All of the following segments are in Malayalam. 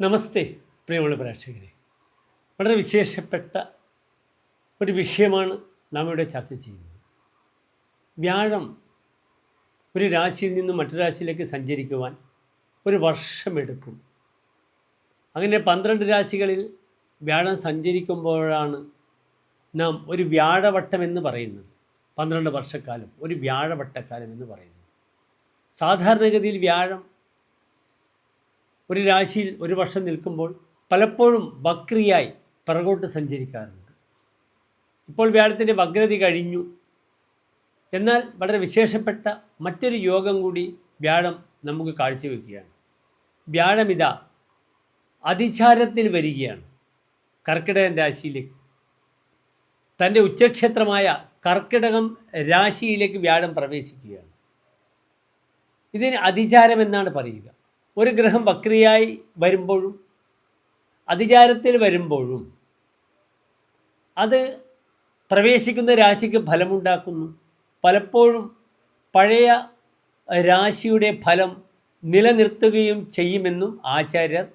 നമസ്തേ പ്രിയമുള്ള പ്രേക്ഷകരെ. വളരെ വിശേഷപ്പെട്ട ഒരു വിഷയമാണ് നാം ഇവിടെ ചർച്ച ചെയ്യുന്നത്. വ്യാഴം ഒരു രാശിയിൽ നിന്നും മറ്റു രാശിയിലേക്ക് സഞ്ചരിക്കുവാൻ ഒരു വർഷമെടുക്കും. അങ്ങനെ പന്ത്രണ്ട് രാശികളിൽ വ്യാഴം സഞ്ചരിക്കുമ്പോഴാണ് നാം ഒരു വ്യാഴവട്ടം എന്ന് പറയുന്നത്. പന്ത്രണ്ട് വർഷക്കാലം ഒരു വ്യാഴവട്ടക്കാലം എന്ന് പറയുന്നത്. സാധാരണഗതിയിൽ വ്യാഴം ഒരു രാശിയിൽ ഒരു വർഷം നിൽക്കുമ്പോൾ പലപ്പോഴും വക്രിയായി പിറകോട്ട് സഞ്ചരിക്കാറുണ്ട്. ഇപ്പോൾ വ്യാഴത്തിന്റെ വക്രതി കഴിഞ്ഞു. എന്നാൽ വളരെ വിശേഷപ്പെട്ട മറ്റൊരു യോഗം കൂടി വ്യാഴം നമുക്ക് കാഴ്ചവെക്കുകയാണ്. വ്യാഴമിത അതിചാരത്തിൽ വരികയാണ് കർക്കിടകൻ രാശിയിലേക്ക്. തന്റെ ഉച്ചക്ഷേത്രമായ കർക്കിടകം രാശിയിലേക്ക് വ്യാഴം പ്രവേശിക്കുകയാണ്. ഇതിന് അതിചാരം എന്നാണ് പറയുക. ഒരു ഗ്രഹം വക്രിയായി വരുമ്പോഴും അതിചാരത്തിൽ വരുമ്പോഴും അത് പ്രവേശിക്കുന്ന രാശിക്ക് ഫലമുണ്ടാക്കുന്നു. പലപ്പോഴും പഴയ രാശിയുടെ ഫലം നിലനിർത്തുകയും ചെയ്യുമെന്നും ആചാര്യർ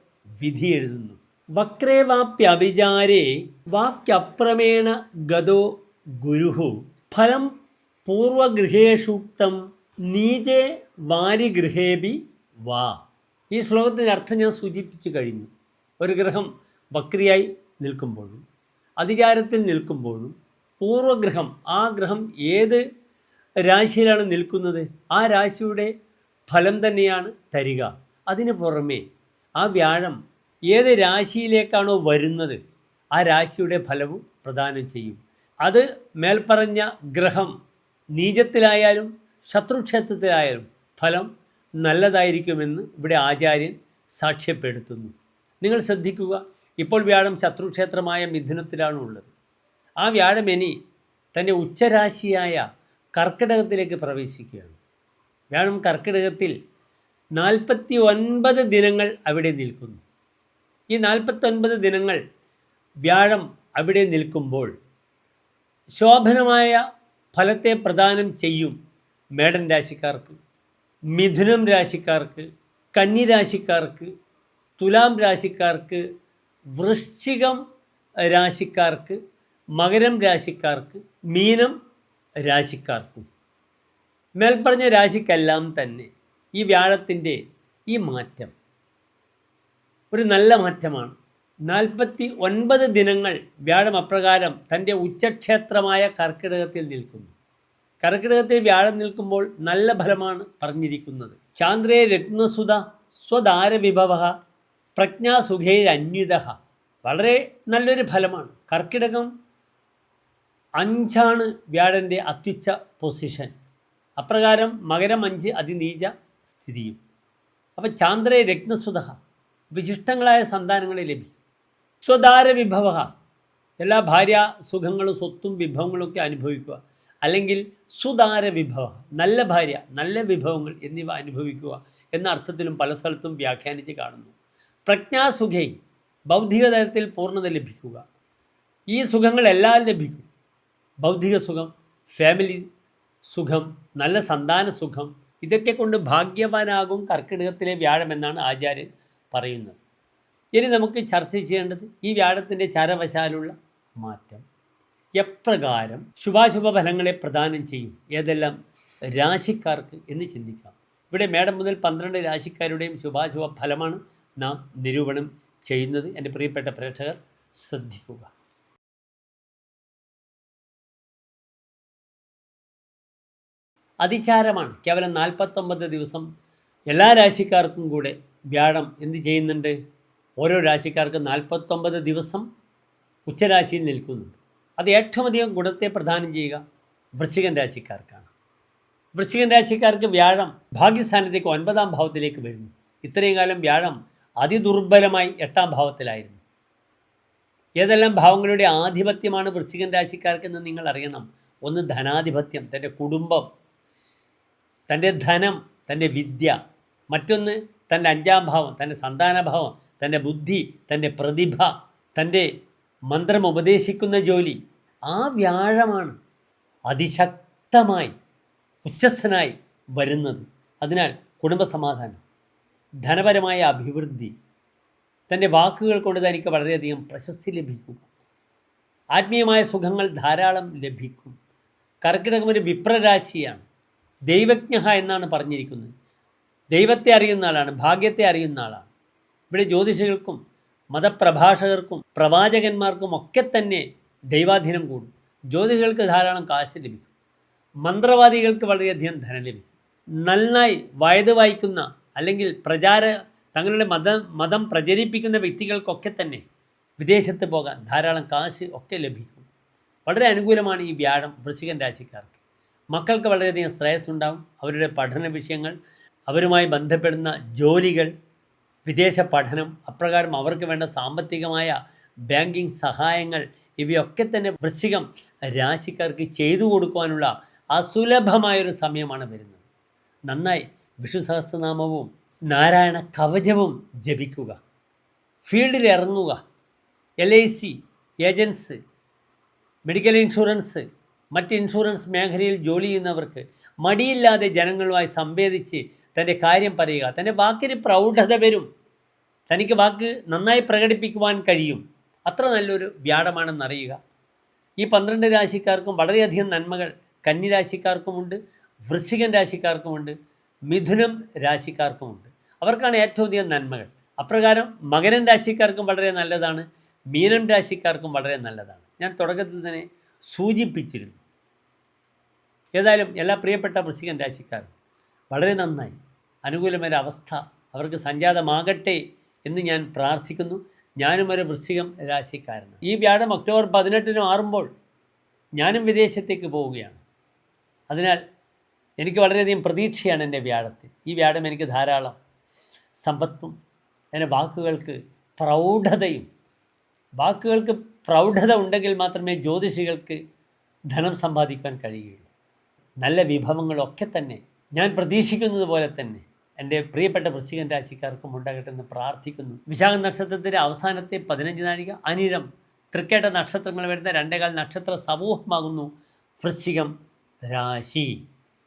വിധി എഴുതുന്നു. വക്രേ വാപ്യഭിചാരേ വാക്യപ്രമേണ ഗതോ ഗുരുഹു. ഫലം പൂർവഗൃഹേഷൂക്തം നീചേ വാരിഗൃഹേബി വാ. ഈ ശ്ലോകത്തിന്റെ അർത്ഥം ഞാൻ സൂചിപ്പിച്ചു കഴിഞ്ഞു. ഒരു ഗ്രഹം വക്രിയായി നിൽക്കുമ്പോഴും അധികാരത്തിൽ നിൽക്കുമ്പോഴും പൂർവഗ്രഹം ആ ഗ്രഹം ഏത് രാശിയിലാണ് നിൽക്കുന്നത്? ആ രാശിയുടെ ഫലം തന്നെയാണ് തരിക. അതിന് പുറമേ ആ വ്യാഴം ഏത് രാശിയിലേക്കാണോ വരുന്നത് ആ രാശിയുടെ ഫലവും പ്രദാനം ചെയ്യും. അത് മേൽപ്പറഞ്ഞ ഗ്രഹം നീചത്തിലായാലും ശത്രുക്ഷേത്രത്തിലായാലും ഫലം നല്ലതായിരിക്കുമെന്ന് ഇവിടെ ആചാര്യൻ സാക്ഷ്യപ്പെടുത്തുന്നു. നിങ്ങൾ ശ്രദ്ധിക്കുക ഇപ്പോൾ വ്യാഴം ശത്രുക്ഷേത്രമായ മിഥുനത്തിലാണ് ഉള്ളത്. ആ വ്യാഴം ഇനി തന്റെ ഉച്ചരാശിയായ കർക്കിടകത്തിലേക്ക് പ്രവേശിക്കുകയാണ്. വ്യാഴം കർക്കിടകത്തിൽ നാൽപ്പത്തി ഒൻപത് ദിനങ്ങൾ അവിടെ നിൽക്കുന്നു. ഈ നാൽപ്പത്തൊൻപത് ദിനങ്ങൾ വ്യാഴം അവിടെ നിൽക്കുമ്പോൾ ശോഭനമായ ഫലത്തെ പ്രദാനം ചെയ്യും മേടൻ രാശിക്കാർക്ക്. മിഥുനം രാശിക്കാർക്ക് കന്നി രാശിക്കാർക്ക് തുലാം രാശിക്കാർക്ക് വൃശ്ചികം രാശിക്കാർക്ക് മകരം രാശിക്കാർക്ക് മീനം രാശിക്കാർക്കും. മേൽപ്പറഞ്ഞ രാശിക്കെല്ലാം തന്നെ ഈ വ്യാഴത്തിന്റെ ഈ മാറ്റം ഒരു നല്ല മാറ്റമാണ്. നാൽപ്പത്തി ഒൻപത് ദിനങ്ങൾ വ്യാഴം അപ്രകാരം തന്റെ ഉച്ചക്ഷേത്രമായ കർക്കിടകത്തിൽ നിൽക്കുന്നു. കർക്കിടകത്തിൽ വ്യാഴം നിൽക്കുമ്പോൾ നല്ല ഫലമാണ് പറഞ്ഞിരിക്കുന്നത്. ചാന്ദ്രേ രത്നസുത സ്വദാര വിഭവ പ്രജ്ഞാസുഖേ അന്യുത. വളരെ നല്ലൊരു ഫലമാണ്. കർക്കിടകം അഞ്ചാണ് വ്യാഴന്റെ അത്യുച്ച പൊസിഷൻ. അപ്രകാരം മകരം അഞ്ച് അതിനീച സ്ഥിതിയും. അപ്പം ചാന്ദ്രേ രത്നസുത വിശിഷ്ടങ്ങളായ സന്താനങ്ങളെ ലഭിക്കും. സ്വദാര വിഭവ എല്ലാ ഭാര്യ സുഖങ്ങളും സ്വത്തും വിഭവങ്ങളൊക്കെ അനുഭവിക്കുക. അല്ലെങ്കിൽ സുതാര വിഭവ നല്ല ഭാര്യ നല്ല വിഭവങ്ങൾ എന്നിവ അനുഭവിക്കുക എന്ന അർത്ഥത്തിലും പല സ്ഥലത്തും വ്യാഖ്യാനിച്ച് കാണുന്നു. പ്രജ്ഞാസുഖൈ ബൗദ്ധിക തലത്തിൽ പൂർണത ലഭിക്കുക. ഈ സുഖങ്ങളെല്ലാം ലഭിക്കും. ബൗദ്ധിക സുഖം ഫാമിലി സുഖം നല്ല സന്താന സുഖം ഇതൊക്കെ കൊണ്ട് ഭാഗ്യവാനാകും കർക്കിടകത്തിലെ വ്യാഴം എന്നാണ് ആചാര്യൻ പറയുന്നത്. ഇനി നമുക്ക് ചർച്ച ചെയ്യേണ്ടത് ഈ വ്യാഴത്തിന്റെ ചരവശാലുള്ള മാറ്റം. എപ്രകാരം ശുഭാശുഭ ഫലങ്ങളെ പ്രദാനം ചെയ്യും. ഏതെല്ലാം? രാശിക്കാർക്ക് എന്ന് ചിന്തിക്കാം. ഇവിടെ മേഡം മുതൽ പന്ത്രണ്ട് രാശിക്കാരുടെയും ശുഭാശുഭ ഫലമാണ് നാം നിരൂപണം ചെയ്യുന്നത്. എന്റെ പ്രിയപ്പെട്ട പ്രേക്ഷകർ ശ്രദ്ധിക്കുക. അതിചാരമാണ്. കേവലം നാൽപ്പത്തൊമ്പത് ദിവസം എല്ലാ രാശിക്കാർക്കും കൂടെ വ്യാഴം എന്ത് ചെയ്യുന്നുണ്ട്? ഓരോ രാശിക്കാർക്കും നാൽപ്പത്തൊമ്പത് ദിവസം ഉച്ചരാശിയിൽ നിൽക്കുന്നുണ്ട്. അത് ഏറ്റവും അധികം ഗുണത്തെ പ്രദാനം ചെയ്യുക വൃശ്ചികൻ രാശിക്കാർക്കാണ്. വൃശ്ചികൻ രാശിക്കാർക്ക് വ്യാഴം ഭാഗ്യസ്ഥാനത്തേക്ക് ഒൻപതാം ഭാവത്തിലേക്ക് വരുന്നു. ഇത്രയും കാലം വ്യാഴം അതിദുർബലമായി എട്ടാം ഭാവത്തിലായിരുന്നു. ഏതെല്ലാം ഭാവങ്ങളുടെ ആധിപത്യമാണ് വൃശ്ചികൻ രാശിക്കാർക്കെന്ന് നിങ്ങൾ അറിയണം. ഒന്ന് ധനാധിപത്യം തന്റെ കുടുംബം തന്റെ ധനം തന്റെ വിദ്യ. മറ്റൊന്ന് തന്റെ അഞ്ചാം ഭാവം തന്റെ സന്താനഭാവം തന്റെ ബുദ്ധി തന്റെ പ്രതിഭ തന്റെ മന്ത്രം ഉപദേശിക്കുന്ന ജോലി ആ വ്യാഴമാണ് അതിശക്തമായി ഉച്ചസ്ഥനായി വരുന്നത്. അതിനാൽ കുടുംബസമാധാനം ധനപരമായ അഭിവൃദ്ധി തന്റെ വാക്കുകൾ കൊണ്ട് തനിക്ക് വളരെയധികം പ്രശസ്തി ലഭിക്കും. ആത്മീയമായ സുഖങ്ങൾ ധാരാളം ലഭിക്കും. കർക്കിടകം ഒരു വിപ്രരാശിയാണ്. ദൈവജ്ഞ എന്നാണ് പറഞ്ഞിരിക്കുന്നത്. ദൈവത്തെ അറിയുന്ന ആളാണ് ഭാഗ്യത്തെ അറിയുന്ന ആളാണ്. ഇവിടെ ജ്യോതിഷികൾക്കും മതപ്രഭാഷകർക്കും പ്രവാചകന്മാർക്കും ഒക്കെ തന്നെ ദൈവാധീനം കൂടും. ജ്യോതിഷികൾക്ക് ധാരാളം കാശ് ലഭിക്കും. മന്ത്രവാദികൾക്ക് വളരെയധികം ധനം ലഭിക്കും. നന്നായി വയത് വായിക്കുന്ന അല്ലെങ്കിൽ പ്രചാര തങ്ങളുടെ മതം മതം പ്രചരിപ്പിക്കുന്ന വ്യക്തികൾക്കൊക്കെ തന്നെ വിദേശത്ത് പോകാൻ ധാരാളം കാശ് ഒക്കെ ലഭിക്കും. വളരെ അനുകൂലമാണ് ഈ വ്യാഴം വൃശ്ചികൻ രാശിക്കാർക്ക്. മക്കൾക്ക് വളരെയധികം ശ്രേയസ് ഉണ്ടാവും അവരുടെ പഠന വിഷയങ്ങൾ അവരുമായി ബന്ധപ്പെടുന്ന ജോലികൾ വിദേശ പഠനം അപ്രകാരം അവർക്ക് വേണ്ട സാമ്പത്തികമായ ബാങ്കിങ് സഹായങ്ങൾ ഇവയൊക്കെ തന്നെ വൃശ്ചികം രാശിക്കാർക്ക് ചെയ്തു കൊടുക്കുവാനുള്ള അസുലഭമായൊരു സമയമാണ് വരുന്നത്. നന്നായി വിഷു സഹസ്രനാമവും നാരായണ കവചവും ജപിക്കുക. ഫീൽഡിൽ ഇറങ്ങുക. L I C agents medical insurance മറ്റ് ഇൻഷുറൻസ് മേഖലയിൽ ജോലി ചെയ്യുന്നവർക്ക് മടിയില്ലാതെ ജനങ്ങളുമായി സംവേദിച്ച് തന്റെ കാര്യം പറയുക തന്റെ വാക്കിന് പ്രൗഢത വരും. തനിക്ക് വാക്ക് നന്നായി പ്രകടിപ്പിക്കുവാൻ കഴിയും. അത്ര നല്ലൊരു വ്യാഴമാണെന്നറിയുക ഈ പന്ത്രണ്ട് രാശിക്കാർക്കും വളരെയധികം നന്മകൾ. കന്നി രാശിക്കാർക്കുമുണ്ട് വൃശ്ചികൻ രാശിക്കാർക്കുമുണ്ട് മിഥുനം രാശിക്കാർക്കുമുണ്ട്. അവർക്കാണ് ഏറ്റവും അധികം നന്മകൾ. അപ്രകാരം മകരൻ രാശിക്കാർക്കും വളരെ നല്ലതാണ് മീനം രാശിക്കാർക്കും വളരെ നല്ലതാണ്. ഞാൻ തുടക്കത്തിൽ തന്നെ സൂചിപ്പിച്ചിരുന്നു. ഏതായാലും എല്ലാ പ്രിയപ്പെട്ട വൃശ്ചികൻ രാശിക്കാരും വളരെ നന്നായി. അനുകൂലമായ അവസ്ഥ അവർക്ക് സംജാതമാകട്ടെ എന്ന് ഞാൻ പ്രാർത്ഥിക്കുന്നു. ഞാനും ഒരു വൃശ്ചികം രാശിക്കാരനാണ്. ഈ വ്യാഴം ഒക്ടോബർ പതിനെട്ടിന് മാറുമ്പോൾ ഞാനും വിദേശത്തേക്ക് പോവുകയാണ്. അതിനാൽ എനിക്ക് വളരെയധികം പ്രതീക്ഷയാണ് എന്റെ വ്യാഴത്തിൽ. ഈ വ്യാഴം എനിക്ക് ധാരാളം സമ്പത്തും എന്റെ വാക്കുകൾക്ക് പ്രൗഢതയും വാക്കുകൾക്ക് പ്രൗഢത ഉണ്ടെങ്കിൽ മാത്രമേ ജ്യോതിഷികൾക്ക് ധനം സമ്പാദിക്കാൻ കഴിയുകയുള്ളൂ. നല്ല വിഭവങ്ങളൊക്കെ തന്നെ ഞാൻ പ്രതീക്ഷിക്കുന്നത് പോലെ തന്നെ എന്റെ പ്രിയപ്പെട്ട വൃശ്ചികൻ രാശിക്കാർക്കും ഉണ്ടാകട്ടെ എന്ന് പ്രാർത്ഥിക്കുന്നു. വിശാഖ നക്ഷത്രത്തിന്റെ അവസാനത്തെ പതിനഞ്ച് നാഴിക അനിരം തൃക്കേട്ട നക്ഷത്രങ്ങൾ വരുന്ന രണ്ടേകാൽ നക്ഷത്ര സമൂഹമാകുന്നു വൃശ്ചികം രാശി.